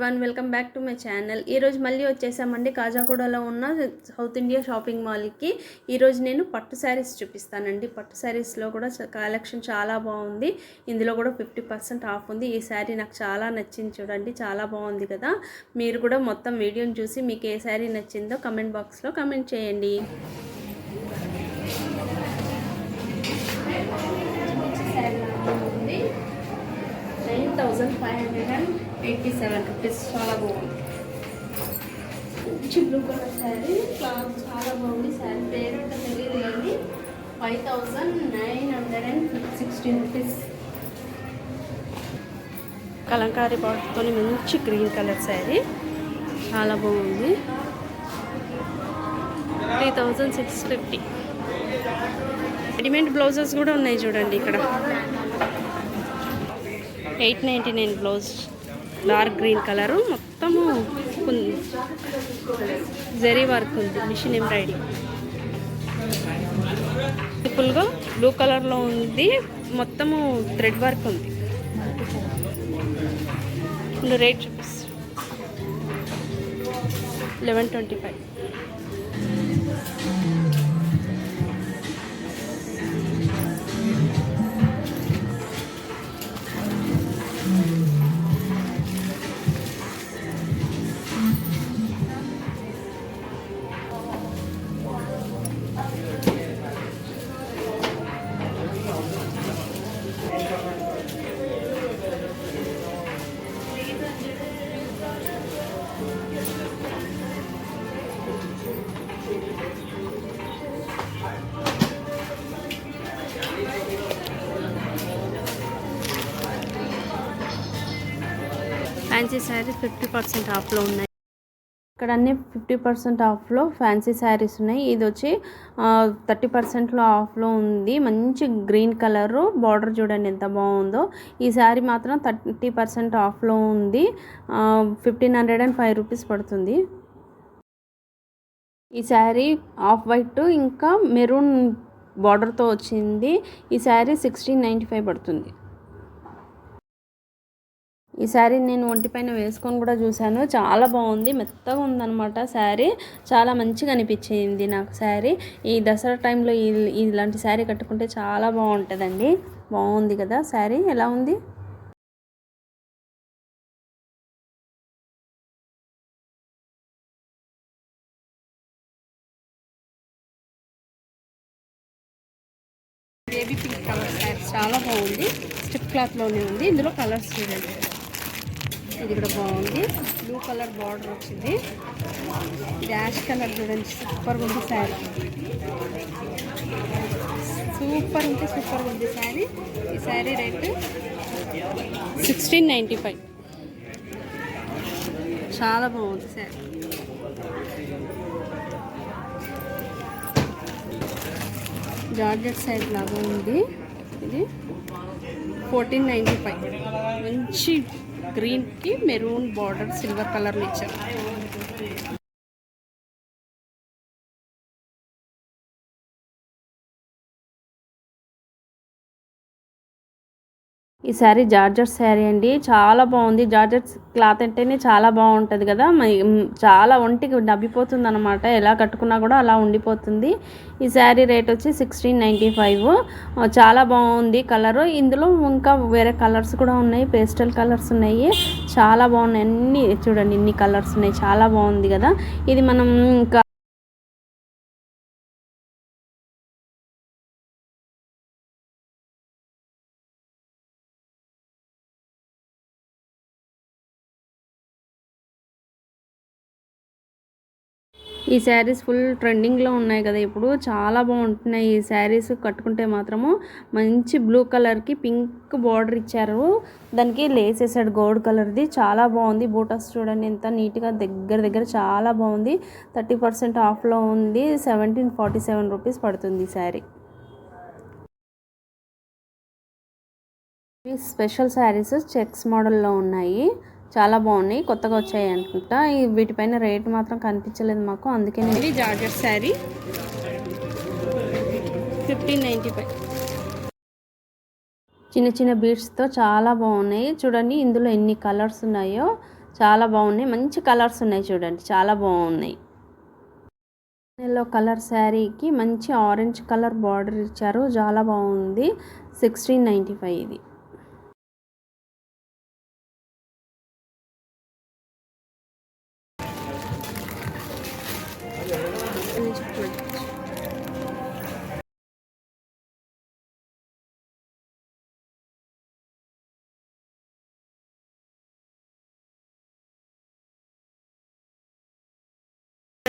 One welcome back to my channel ఈరోజు మళ్ళీ వచ్చేసామండి కాజాగూడలో ఉన్న సౌత్ ఇండియా షాపింగ్ మాల్కి ఈరోజు నేను పట్టు శారీస్ చూపిస్తానండి. పట్టు శారీస్లో కూడా కలెక్షన్ చాలా బాగుంది. ఇందులో కూడా ఫిఫ్టీ పర్సెంట్ ఆఫ్ ఉంది. ఈ శారీ నాకు చాలా నచ్చింది చూడండి. చాలా బాగుంది కదా. మీరు కూడా మొత్తం వీడియోని చూసి మీకు ఏ శారీ నచ్చిందో కమెంట్ బాక్స్లో కమెంట్ చేయండి. Nine thousand five hundred and eighty seven rupees చాలా బాగుంది. మంచి బ్లూ కలర్ శారీ. క్లాత్ చాలా బాగుంది. శారీ పేరు అంటే తెలియదు కానీ five thousand nine hundred and sixteen rupees. Kalamkari బాటితో మంచి గ్రీన్ కలర్ శారీ. చాలా బాగుంది. Three thousand six fifty. Readymade blouses కూడా ఉన్నాయి చూడండి ఇక్కడ. Eight ninety nine blouse. Dark green colour. మొత్తము ఉంది జరీ వర్క్ ఉంది. Machine embroidery. సింపుల్గా బ్లూ కలర్లో ఉంది. మొత్తము థ్రెడ్ వర్క్ ఉంది. ఇంకా రేట్ చూపిస్తాను eleven twenty five. Fancy saris fifty percent ఆఫ్లో ఉన్నాయి. ఇక్కడ అన్ని ఫిఫ్టీ పర్సెంట్ ఆఫ్లో ఫ్యాన్సీ శారీస్ ఉన్నాయి. ఇది వచ్చి థర్టీ పర్సెంట్లో ఆఫ్లో ఉంది. మంచి గ్రీన్ కలర్ బార్డర్ చూడండి ఎంత బాగుందో. ఈ శారీ మాత్రం థర్టీ పర్సెంట్ ఆఫ్లో ఉంది. Fifteen hundred and five rupees పడుతుంది. ఈ శారీ ఆఫ్ వైట్ ఇంకా మెరూన్ బార్డర్తో వచ్చింది. ఈ శారీ సిక్స్టీన్ నైంటీ ఫైవ్ పడుతుంది. ఈ శారీ నేను ఒంటిపైన వేసుకొని కూడా చూశాను. చాలా బాగుంది. మెత్తగా ఉందన్నమాట శారీ. చాలా మంచిగా అనిపించింది నాకు శారీ. ఈ దసరా టైంలో ఇలాంటి శారీ కట్టుకుంటే చాలా బాగుంటుందండి. బాగుంది కదా శారీ. ఎలా ఉంది? Baby pink colour sari. చాలా బాగుంది. స్టిప్ క్లాత్లోనే ఉంది. ఇందులో కలర్స్ చూడండి. ఇది కూడా బాగుంది. బ్లూ కలర్ బార్డర్ వచ్చింది. ఇది యాష్ కలర్ చూడండి సూపర్గా ఉంది శారీ. సూపర్ ఉంది సూపర్గా ఉంది శారీ. ఈ sari rate sixteen ninety five చాలా బాగుంది శారీ. జార్జెట్ సైడ్ లాగా ఉంది. ఇది ఫోర్టీన్ నైంటీ ఫైవ్ మంచి గ్రీన్కి మెరూన్ బార్డర్ సిల్వర్ కలర్లో ఇచ్చారు ఈ శారీ జార్జెట్ శారీ అండి. చాలా బాగుంది. జార్జెట్ క్లాత్ అంటేనే చాలా బాగుంటుంది కదా. చాలా ఒంటికి డబ్బిపోతుంది అనమాట ఎలా కట్టుకున్నా కూడా అలా ఉండిపోతుంది. ఈ శారీ రేట్ వచ్చి సిక్స్టీన్ నైంటీ ఫైవ్ చాలా బాగుంది కలర్. ఇందులో ఇంకా వేరే కలర్స్ కూడా ఉన్నాయి. పేస్టల్ కలర్స్ ఉన్నాయి. చాలా బాగున్నాయి. అన్ని చూడండి ఇన్ని కలర్స్ ఉన్నాయి. చాలా బాగుంది కదా. ఇది మనం ఇంకా ఈ శారీస్ ఫుల్ ట్రెండింగ్లో ఉన్నాయి కదా ఇప్పుడు. చాలా బాగుంటున్నాయి ఈ శారీస్ కట్టుకుంటే మాత్రము. మంచి బ్లూ కలర్కి పింక్ బార్డర్ ఇచ్చారు. దానికి లేస్ వేసాడు గోల్డ్ కలర్ది. చాలా బాగుంది. బూటాస్ చూడండి ఎంత నీట్గా దగ్గర దగ్గర చాలా బాగుంది. థర్టీ పర్సెంట్ ఆఫ్లో ఉంది. సెవెంటీన్ ఫార్టీ సెవెన్ రూపీస్ పడుతుంది ఈ శారీ. స్పెషల్ శారీస్ చెక్స్ మోడల్లో ఉన్నాయి. చాలా బాగున్నాయి కొత్తగా వచ్చాయి అనుకుంటా. వీటిపైన రేట్ మాత్రం కనిపించలేదు మాకు అందుకే ఇది georgette sari. Fifteen ninety five. చిన్న చిన్న బీడ్స్తో చాలా బాగున్నాయి. చూడండి ఇందులో ఎన్ని కలర్స్ ఉన్నాయో చాలా బాగున్నాయి. మంచి కలర్స్ ఉన్నాయి చూడండి చాలా బాగున్నాయి. ఎల్లో కలర్ శారీకి మంచి ఆరెంజ్ కలర్ బార్డర్ ఇచ్చారు. చాలా బాగుంది. సిక్స్టీన్ నైంటీ ఫైవ్ ఇది.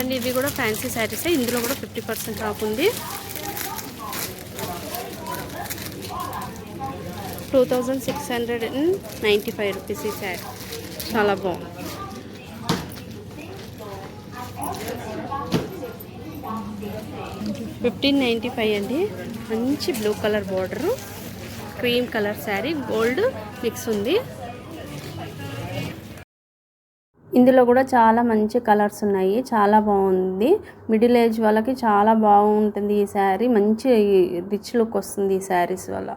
అండ్ ఇవి కూడా ఫ్యాన్సీ శారీస్ ఇందులో కూడా ఫిఫ్టీ పర్సెంట్ ఆఫ్ ఉంది. Two thousand six hundred and ninety five rupees ఈ శారీ చాలా బాగుంది. ఫిఫ్టీన్ నైంటీ ఫైవ్ అండి. మంచి blue colour border cream colour sari gold mix ఉంది. ఇందులో కూడా చాలా మంచి కలర్స్ ఉన్నాయి. చాలా బాగుంది. మిడిల్ ఏజ్ వాళ్ళకి చాలా బాగుంటుంది ఈ శారీ. మంచి రిచ్ లుక్ వస్తుంది ఈ శారీస్ వల్ల.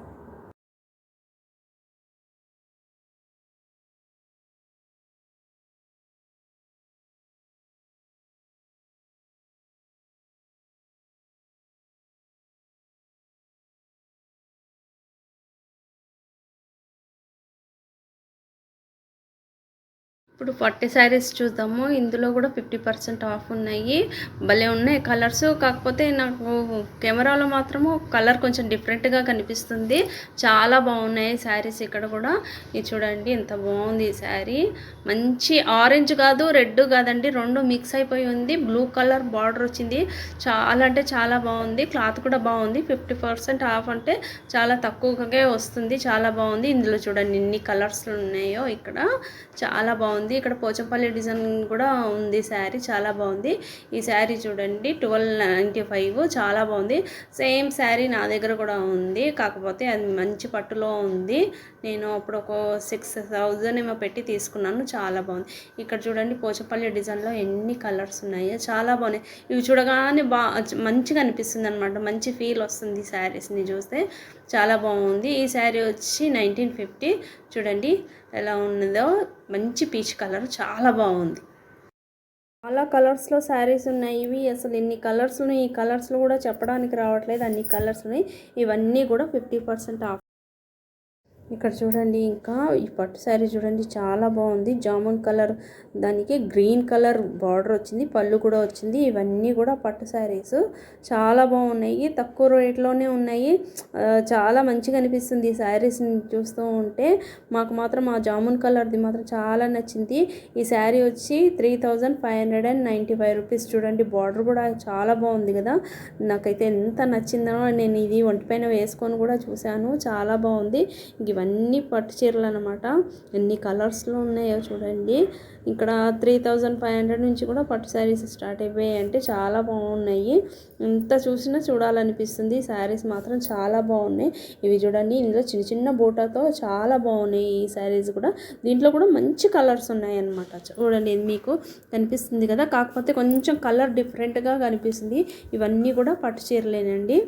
ఇప్పుడు పట్టి శారీస్ చూద్దాము. ఇందులో కూడా ఫిఫ్టీ పర్సెంట్ ఆఫ్ ఉన్నాయి. భలే ఉన్నాయి కలర్స్. కాకపోతే నాకు కెమెరాలో మాత్రము కలర్ కొంచెం డిఫరెంట్గా కనిపిస్తుంది. చాలా బాగున్నాయి శారీస్ ఇక్కడ కూడా. ఇది చూడండి ఎంత బాగుంది ఈ శారీ. మంచి ఆరెంజ్ కాదు రెడ్ కాదండి. రెండు మిక్స్ అయిపోయి ఉంది. బ్లూ కలర్ బార్డర్ వచ్చింది. చాలా అంటే చాలా బాగుంది. క్లాత్ కూడా బాగుంది. ఫిఫ్టీ పర్సెంట్ ఆఫ్ అంటే చాలా తక్కువగా వస్తుంది. చాలా బాగుంది. ఇందులో చూడండి ఎన్ని కలర్స్ ఉన్నాయో ఇక్కడ. చాలా బాగుంది. ఉంది ఇక్కడ పోచంపల్లి డిజైన్ కూడా ఉంది శారీ. చాలా బాగుంది. ఈ శారీ చూడండి ట్వెల్వ్ నైంటీ ఫైవ్. చాలా బాగుంది. సేమ్ శారీ నా దగ్గర కూడా ఉంది. కాకపోతే అది మంచి పట్టులో ఉంది. నేను అప్పుడు ఒక సిక్స్ థౌజండ్ ఏమో పెట్టి తీసుకున్నాను. చాలా బాగుంది. ఇక్కడ చూడండి పోచంపల్లి డిజైన్లో ఎన్ని కలర్స్ ఉన్నాయో. చాలా బాగున్నాయి. ఇవి చూడగానే బా మంచిగా అనిపిస్తుంది అనమాట మంచి ఫీల్ వస్తుంది ఈ శారీస్ని చూస్తే. చాలా బాగుంది. ఈ శారీ వచ్చి నైన్టీన్ ఫిఫ్టీ. చూడండి ఎలా ఉన్నదో. మంచి పీచ్ కలర్ చాలా బాగుంది. చాలా కలర్స్లో శారీస్ ఉన్నాయి. ఇవి అసలు ఎన్ని కలర్స్ ఉన్నాయి. ఈ కలర్స్లో కూడా చెప్పడానికి రావట్లేదు. అన్ని కలర్స్ ఉన్నాయి. ఇవన్నీ కూడా ఫిఫ్టీ పర్సెంట్ ఆఫ్ ఇక్కడ చూడండి ఇంకా ఈ పట్టు శారీ చూడండి చాలా బాగుంది. జామున్ కలర్ దానికి గ్రీన్ కలర్ బార్డర్ వచ్చింది పళ్ళు కూడా వచ్చింది. ఇవన్నీ కూడా పట్టు శారీస్. చాలా బాగున్నాయి. తక్కువ రేట్లోనే ఉన్నాయి. చాలా మంచిగా అనిపిస్తుంది ఈ శారీస్ని చూస్తూ ఉంటే. మాకు మాత్రం ఆ జామున్ కలర్ది మాత్రం చాలా నచ్చింది. ఈ శారీ వచ్చి three thousand five hundred and ninety five rupees చూడండి. బార్డర్ కూడా చాలా బాగుంది కదా. నాకైతే ఎంత నచ్చిందో నేను ఇది ఒంటిపైన వేసుకొని కూడా చూశాను. చాలా బాగుంది. ఇవన్నీ పట్టు చీరలు అనమాట ఎన్ని కలర్స్లో ఉన్నాయో చూడండి. ఇక్కడ త్రీ థౌజండ్ ఫైవ్ హండ్రెడ్ నుంచి కూడా పట్టు శారీస్ స్టార్ట్ అయిపోయాయి. అంటే చాలా బాగున్నాయి. ఎంత చూసినా చూడాలనిపిస్తుంది. శారీస్ మాత్రం చాలా బాగున్నాయి. ఇవి చూడండి ఇందులో చిన్న చిన్న బూటాతో చాలా బాగున్నాయి ఈ శారీస్ కూడా. దీంట్లో కూడా మంచి కలర్స్ ఉన్నాయి అన్నమాట. చూడండి మీకు కనిపిస్తుంది కదా? కాకపోతే కొంచెం కలర్ డిఫరెంట్గా కనిపిస్తుంది. ఇవన్నీ కూడా పట్టు చీరలేనండి.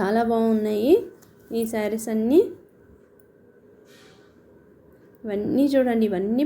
చాలా బాగున్నాయి ఈ శారీస్ అన్నీ. ఇవన్నీ చూడండి ఇవన్నీ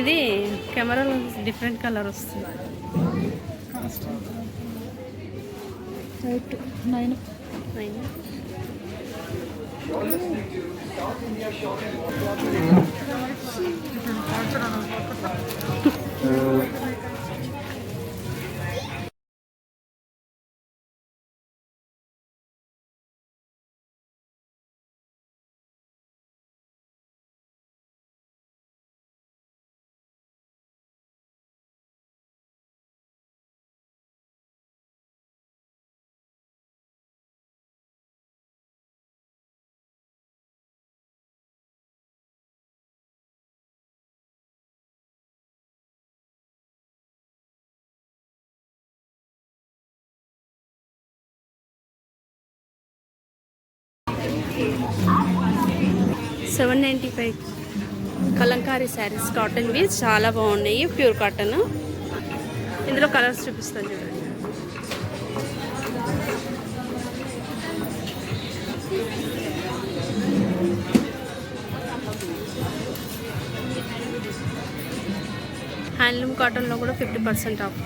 ఇది కెమెరాలో డిఫరెంట్ కలర్ వస్తుంది. Nine. Nine. Seven ninety five. Kalamkari saris కాటన్వి చాలా బాగున్నాయి ప్యూర్ కాటన్ ఇందులో కలర్స్ చూపిస్తాను చూడండి. హ్యాండ్లూమ్ కాటన్లో కూడా ఫిఫ్టీ పర్సెంట్ ఆఫ్.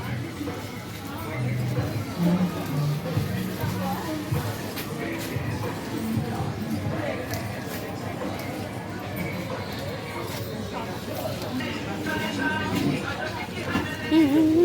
Mm-hmm.